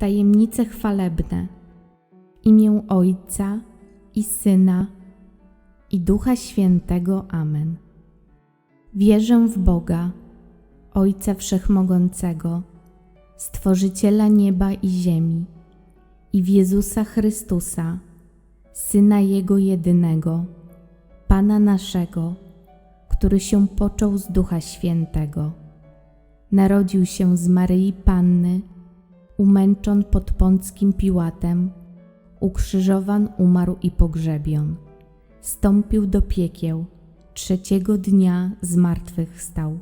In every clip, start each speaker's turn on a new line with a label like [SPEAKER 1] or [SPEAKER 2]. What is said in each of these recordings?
[SPEAKER 1] Tajemnice chwalebne. Imię Ojca i Syna i Ducha Świętego. Amen. Wierzę w Boga, Ojca Wszechmogącego, Stworzyciela nieba i ziemi, i w Jezusa Chrystusa, Syna Jego jedynego, Pana naszego, który się począł z Ducha Świętego. Narodził się z Maryi Panny, umęczon pod Pąckim Piłatem, ukrzyżowan, umarł i pogrzebion. Stąpił do piekieł, trzeciego dnia z martwych stał.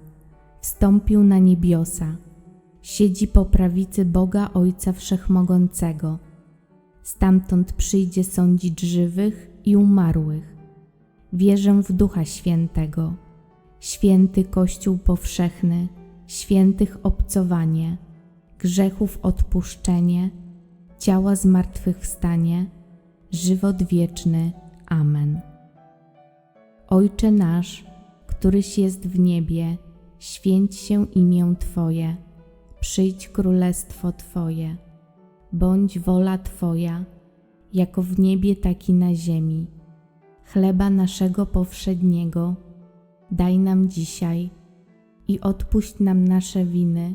[SPEAKER 1] Wstąpił na niebiosa, siedzi po prawicy Boga Ojca Wszechmogącego. Stamtąd przyjdzie sądzić żywych i umarłych. Wierzę w Ducha Świętego, święty Kościół powszechny, świętych obcowanie, grzechów odpuszczenie, ciała zmartwychwstanie, żywot wieczny. Amen. Ojcze nasz, któryś jest w niebie, święć się imię Twoje, przyjdź królestwo Twoje, bądź wola Twoja, jako w niebie, tak i na ziemi. Chleba naszego powszedniego daj nam dzisiaj i odpuść nam nasze winy,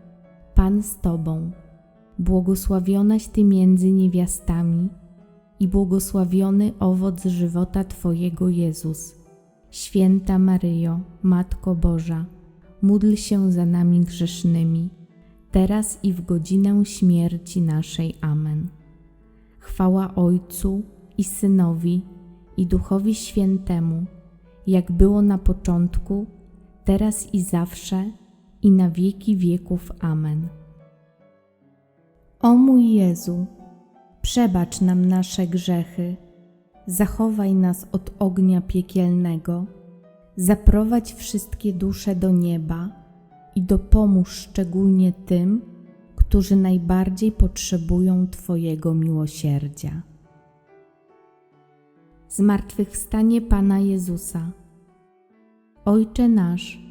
[SPEAKER 1] Pan z Tobą, błogosławionaś Ty między niewiastami i błogosławiony owoc żywota Twojego Jezus. Święta Maryjo, Matko Boża, módl się za nami grzesznymi, teraz i w godzinę śmierci naszej. Amen. Chwała Ojcu i Synowi i Duchowi Świętemu, jak było na początku, teraz i zawsze, i na wieki wieków. Amen. O mój Jezu, przebacz nam nasze grzechy, zachowaj nas od ognia piekielnego, zaprowadź wszystkie dusze do nieba i dopomóż szczególnie tym, którzy najbardziej potrzebują Twojego miłosierdzia. Zmartwychwstanie Pana Jezusa. Ojcze nasz,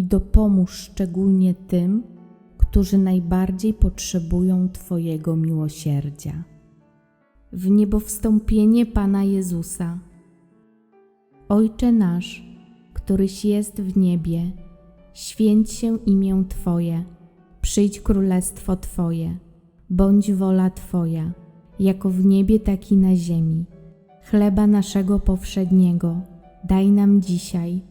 [SPEAKER 1] i dopomóż szczególnie tym, którzy najbardziej potrzebują Twojego miłosierdzia. W niebo wstąpienie Pana Jezusa. Ojcze nasz, któryś jest w niebie, święć się imię Twoje, przyjdź królestwo Twoje, bądź wola Twoja, jako w niebie, tak i na ziemi. Chleba naszego powszedniego daj nam dzisiaj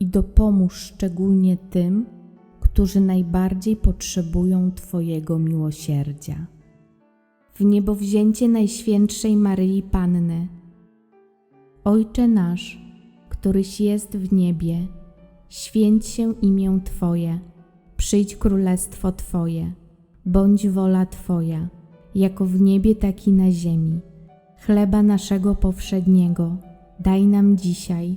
[SPEAKER 1] i dopomóż szczególnie tym, którzy najbardziej potrzebują Twojego miłosierdzia. W niebowzięcie Najświętszej Maryi Panny, Ojcze nasz, któryś jest w niebie, święć się imię Twoje, przyjdź królestwo Twoje, bądź wola Twoja, jako w niebie, tak i na ziemi. Chleba naszego powszedniego daj nam dzisiaj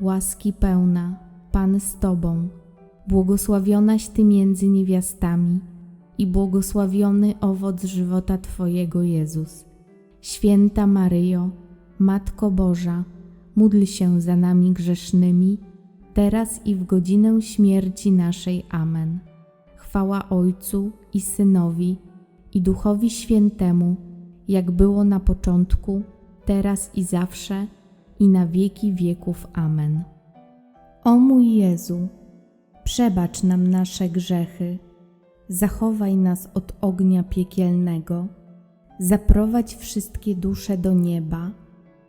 [SPEAKER 1] łaski pełna, Pan z Tobą, błogosławionaś Ty między niewiastami i błogosławiony owoc żywota Twojego Jezus. Święta Maryjo, Matko Boża, módl się za nami grzesznymi, teraz i w godzinę śmierci naszej. Amen. Chwała Ojcu i Synowi i Duchowi Świętemu, jak było na początku, teraz i zawsze, i na wieki wieków. Amen. O mój Jezu, przebacz nam nasze grzechy, zachowaj nas od ognia piekielnego, zaprowadź wszystkie dusze do nieba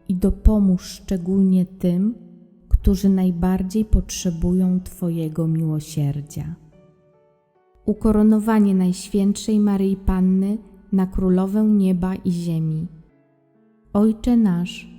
[SPEAKER 1] i dopomóż szczególnie tym, którzy najbardziej potrzebują Twojego miłosierdzia. Ukoronowanie Najświętszej Maryi Panny na Królowę Nieba i Ziemi. Ojcze nasz,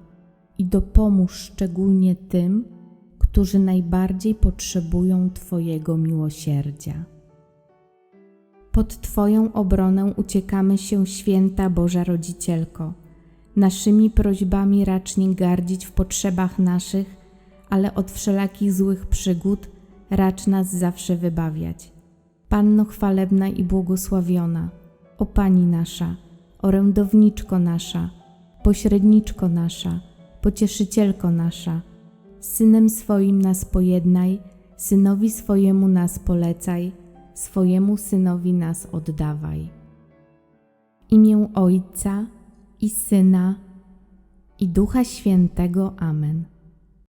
[SPEAKER 1] i dopomóż szczególnie tym, którzy najbardziej potrzebują Twojego miłosierdzia. Pod Twoją obronę uciekamy się, święta Boża Rodzicielko. Naszymi prośbami racz nie gardzić w potrzebach naszych, ale od wszelakich złych przygód racz nas zawsze wybawiać. Panno chwalebna i błogosławiona, o Pani nasza, orędowniczko nasza, pośredniczko nasza, pocieszycielko nasza, Synem swoim nas pojednaj, Synowi swojemu nas polecaj, swojemu Synowi nas oddawaj. W imię Ojca i Syna i Ducha Świętego. Amen.